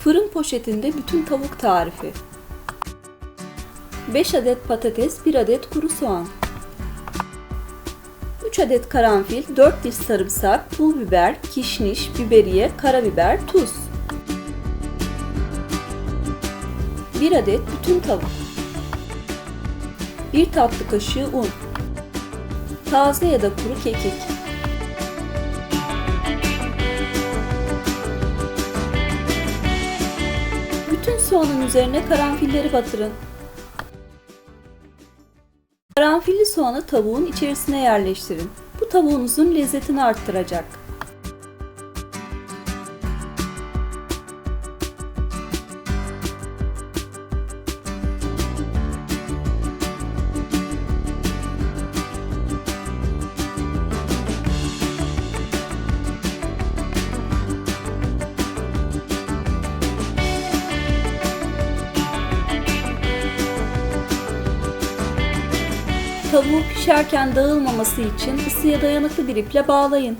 Fırın poşetinde bütün tavuk tarifi. 5 adet patates, 1 adet kuru soğan. 3 adet karanfil, 4 diş sarımsak, pul biber, kişniş, biberiye, karabiber, tuz. 1 adet bütün tavuk. 1 tatlı kaşığı un. Taze ya da kuru kekik. Soğanın üzerine karanfilleri batırın. Karanfilli soğanı tavuğun içerisine yerleştirin. Bu tavuğunuzun lezzetini arttıracak. Tavuğu pişerken dağılmaması için ısıya dayanıklı bir iple bağlayın.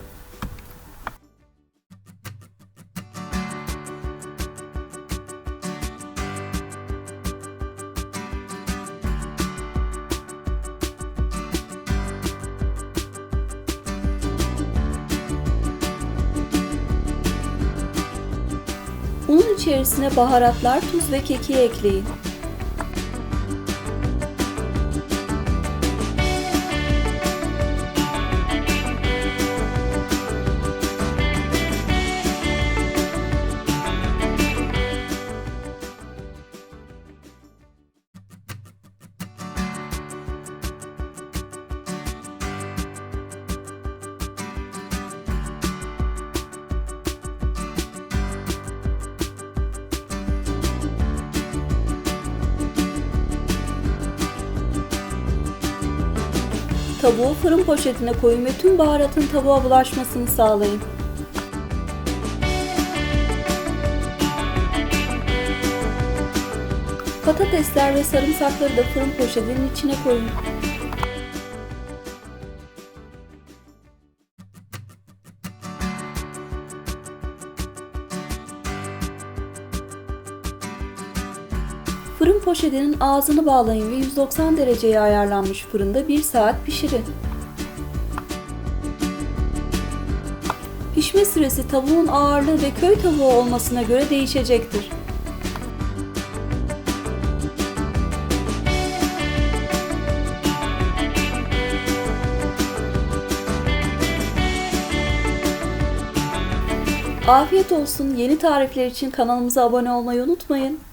Unun içerisine baharatlar, tuz ve kekiği ekleyin. Tavuğu fırın poşetine koyun ve tüm baharatın tavuğa bulaşmasını sağlayın. Patatesler ve sarımsakları da fırın poşetinin içine koyun. Fırın poşetinin ağzını bağlayın ve 190 dereceye ayarlanmış fırında 1 saat pişirin. Pişme süresi tavuğun ağırlığı ve köy tavuğu olmasına göre değişecektir. Afiyet olsun. Yeni tarifler için kanalımıza abone olmayı unutmayın.